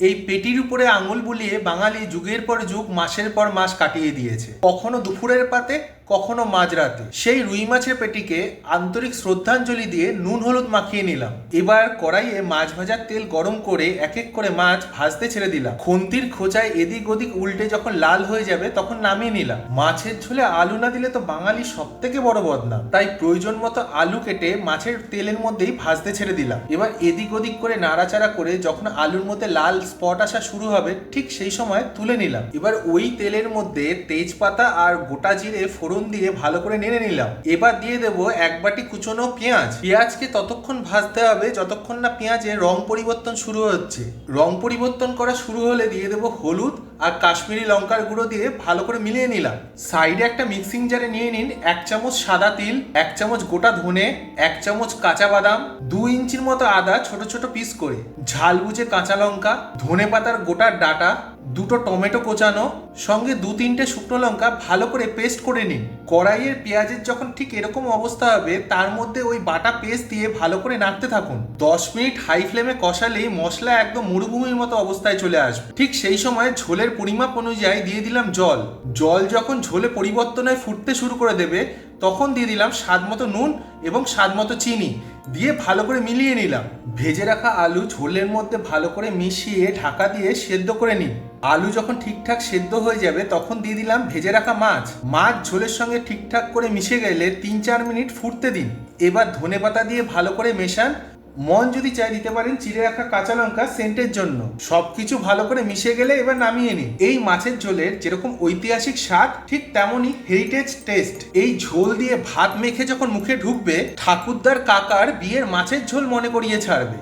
এই পেটির উপরে আঙুল বুলিয়ে বাঙালি যুগের পর যুগ, মাসের পর মাস কাটিয়ে দিয়েছে। কখনো দুপুরের পাতে কখনো মাঝরাতে সেই রুই মাছের পেটিকে আন্তরিক শ্রদ্ধাঞ্জলি দিয়ে নুন হলুদ মাখিয়ে নিলাম। এবার কড়াইয়ে মাছ ভাজার তেল গরম করে এক এক করে মাছ ভাজতে ছেড়ে দিলাম। খুন্তির খোঁচায় এদিক ওদিক উল্টে যখন লাল হয়ে যাবে তখন নামিয়ে নিলাম। মাছের ঝোলে আলু না দিলে তো বাঙালি সব থেকে বড় বদনাম। তাই প্রয়োজন মতো আলু কেটে মাছের তেলের মধ্যেই ভাজতে ছেড়ে দিলাম। এবার এদিক ওদিক করে নাড়াচাড়া করে যখন আলুর মধ্যে লাল স্পট আসা শুরু হবে, ঠিক সেই সময় তুলে নিলাম। এবার ওই তেলের মধ্যে তেজপাতা আর গোটা জিরে ফোড়ন দিয়ে ভালো করে নেড়ে নিলাম। এবার দিয়ে দেবো এক বাটি কুচনো পেঁয়াজ। পেঁয়াজকে ততক্ষণ ভাজতে হবে যতক্ষণ না পেঁয়াজের রং পরিবর্তন শুরু হচ্ছে। রং পরিবর্তন করা শুরু হলে দিয়ে দেবো হলুদ আর কাশ্মীরি লঙ্কার গুঁড়ো দিয়ে ভালো করে মিলিয়ে নিলাম। সাইডে একটা মিক্সিং জারে নিয়ে নিন এক চামচ সাদা তিল, এক চামচ গোটা ধনে, এক চামচ কাঁচা বাদাম, দু ইঞ্চির মতো আদা ছোট ছোট পিস করে। ঝাল বুঝে কাঁচা লঙ্কা, ধনে পাতার গোটা ডাটা, দুটো টমেটো কোচানো, সঙ্গে দু তিনটে শুকনো লঙ্কা ভালো করে পেস্ট করে নিন। কড়াইয়ের পেঁয়াজের যখন ঠিক এরকম অবস্থা হবে, তার মধ্যে ওই বাটা পেস্ট দিয়ে ভালো করে নাড়তে থাকুন। দশ মিনিট হাই ফ্লেমে কষালেই মশলা একদম মরুভূমির মতো অবস্থায় চলে আসবে। ঠিক সেই সময় ঝোলের পরিমাপ অনুযায়ী দিয়ে দিলাম জল। জল যখন ঝোলে পরিবর্তন হয়ে ফুটতে শুরু করে দেবে, তখন দিয়ে দিলাম স্বাদ মতো নুন এবং স্বাদ মতো চিনি। দিয়ে ভালো করে মিলিয়ে নিলাম। ভেজে রাখা আলু ঝোলের মধ্যে ভালো করে মিশিয়ে ঢাকা দিয়ে সেদ্ধ করে নিন আলু যখন ঠিকঠাক সেদ্ধ হয়ে যাবে, তখন দিয়ে দিলাম ভেজে রাখা মাছ। মাছ ঝোলের সঙ্গে ঠিকঠাক করে মিশে গেলে তিন চার মিনিট ফুটতে দিন। এবার ধনে পাতা দিয়ে ভালো করে মেশান। মন যদি চাই দিতে পারেন, চিড়ে রাখা কাঁচা লঙ্কা সেন্টের জন্য। সবকিছু ভালো করে মিশে গেলে এবার নামিয়ে নিন। এই মাছের ঝোলের যেরকম ঐতিহাসিক স্বাদ, ঠিক তেমনই হেরিটেজ টেস্ট এই ঝোল দিয়ে ভাত মেখে যখন মুখে ঢুকবে, ঠাকুরদার কাকার বিয়ের মাছের ঝোল মনে করিয়ে ছাড়বে।